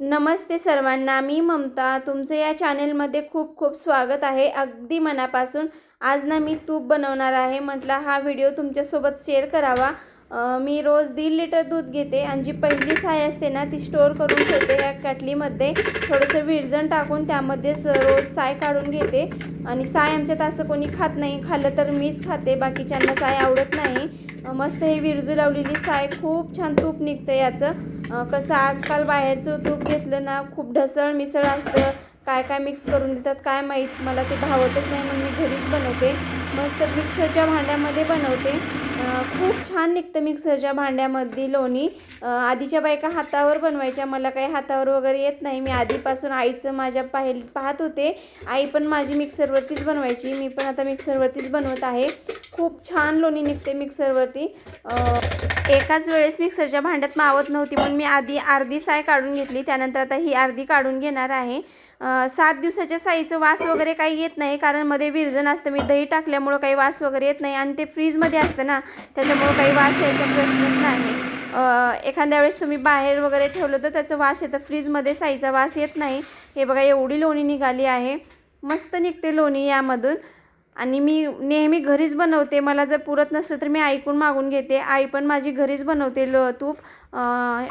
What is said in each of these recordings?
नमस्ते सर्वांना मी ममता. तुमचं या चॅनेलमध्ये खूप खूप स्वागत आहे. अगदी मनापासून आज ना मी तूप बनवणार आहे. म्हटलं हा व्हिडिओ तुमच्यासोबत शेअर करावा. मी रोज दीड लिटर दूध घेते आणि जी पहिली साय असते ना ती स्टोअर करून ठेवते या कॅटलीमध्ये. थोडंसं विरजण टाकून त्यामध्येच रोज साय काढून घेते. आणि साय आमच्यात असं कोणी खात नाही. खाल्लं तर मीच खाते. बाकीच्यांना साय आवडत नाही. मस्त हे विरजू लावलेली साय खूप छान तूप निघतं याचं. कसं आजकाल बाहेरचं तूप घेतलं ना खूप ढसळ मिसळ असतं. काय काय मिक्स करून देतात काय माहीत मला ते भावतच नाही म्हणून मी घरीच बनवते. मस्त मिक्सरच्या भांड्यामध्ये बनवते. खूप छान निघतं मिक्सरच्या भांड्यामध्ये लोणी. आधीच्या बायका हातावर बनवायच्या. मला काही हातावर वगैरे येत नाही. मी आधीपासून आईचं माझ्या पाहिल पाहत होते. आई पण माझी मिक्सरवरतीच बनवायची. मी पण आता मिक्सरवरतीच बनवत आहे. खूप छान लोणी निघते मिक्सरवरती एकाच वेळेस मिक्सरच्या भांड्यात मावत नव्हती पण मी आधी अर्धी साय काढून घेतली. त्यानंतर आता ही अर्धी काढून घेणार आहे. सात दिवसाच्या साईचं वास वगैरे काही येत नाही कारण मध्ये विरजण असतं मी दही टाकल्यामुळं काही वास वगैरे येत नाही आणि ते फ्रीजमध्ये असतं ना त्याच्यामुळं काही वास यायचा प्रश्नच नाही. एखाद्या वेळेस तुम्ही बाहेर वगैरे ठेवलं तर त्याचं वास येतं फ्रीजमध्ये साईचा वास येत नाही. हे बघा एवढी लोणी निघाली आहे. मस्त निघते लोणी यामधून. आणि मी नेहमी घरीच बनवते. मला जर पुरत नसलं तर मी ऐकून मागून घेते. आई पण माझी घरीच बनवते लो तूप.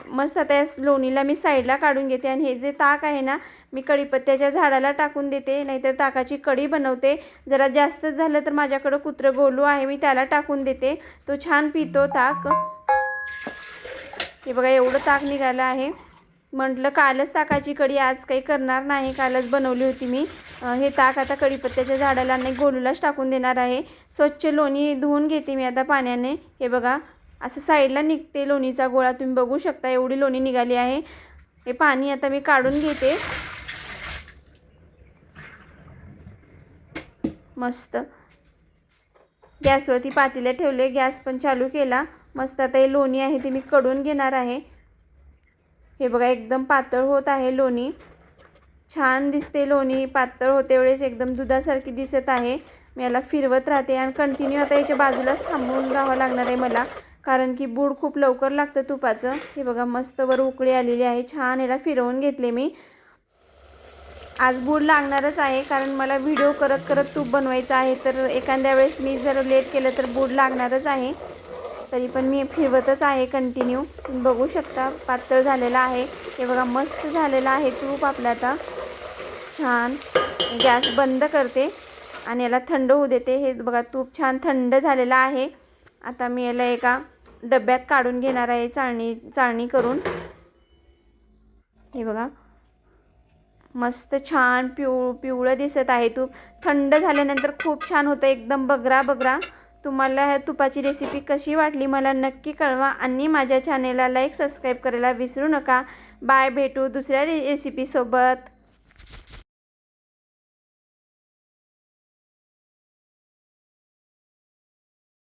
मस्त आता या लोणीला मी साईडला काढून घेते आणि हे जे ताक आहे ना मी कढीपत्त्याच्या झाडाला टाकून देते. नाहीतर ताकाची कढी बनवते. जरा जास्तच झालं तर माझ्याकडं कुत्रं गोलू आहे मी त्याला टाकून देते. तो छान पितो ताक. हे बघा एवढं ताक निघालं आहे. म्हटलं कालच ताकाची कढी आज काही करणार नाही कालच बनवली होती मी. हे ताक आता कढीपत्त्याच्या झाडाला नाही गोलूलाच टाकून देणार आहे. स्वच्छ लोणी धुवून घेते मी आता पाण्याने. हे बघा असं साईडला निघते लोणीचा गोळा. तुम्ही बघू शकता एवढी लोणी निघाली आहे. हे पाणी आता मी काढून घेते. मस्त. गॅसवरती पातेले ठेवले गॅस पण चालू केला. मस्त आता हे लोणी आहे ते मी कडून घेणार आहे. हे बघा एकदम पातळ होत आहे लोणी. छान दिसते लोणी पातळ होते वेळेस एकदम दुधासारखी दिसत आहे. मी याला फिरवत राहते आणि कंटिन्यू आता याच्या बाजूलाच थांबून राहावं लागणार आहे मला कारण की बूड खूप लवकर लागतं तुपाचं. हे बघा मस्त वर उकळी आलेली आहे. छान याला फिरवून घेतले मी. आज बूड लागणारच आहे कारण मला व्हिडिओ करत करत तूप बनवायचा आहे. तर एखाद्या वेळेस मी जर लेट केलं तर बूड लागणारच आहे. तरी पण मी फिरवतच आहे कंटिन्यू बघू शकता पातळ झालेलं आहे. हे बघा मस्त झालेलं आहे तूप आपलं आता. छान. गॅस बंद करते आणि याला थंड होऊ देते. हे बघा तूप छान थंड झालेलं आहे. आता मी याला एका डब्यात काढून घेणार आहे चाळणी चाळणी करून. हे बघा. मस्त छान पिव पिवळं दिसत आहे तूप. थंड झाल्यानंतर खूप छान होतं. एकदम बगरा बगरा तुम्हाला ह्या तुपाची रेसिपी कशी वाटली मला नक्की कळवा आणि माझ्या चॅनेलला लाईक सबस्क्राईब करायला विसरू नका. बाय भेटू दुसऱ्या रे रेसिपीसोबत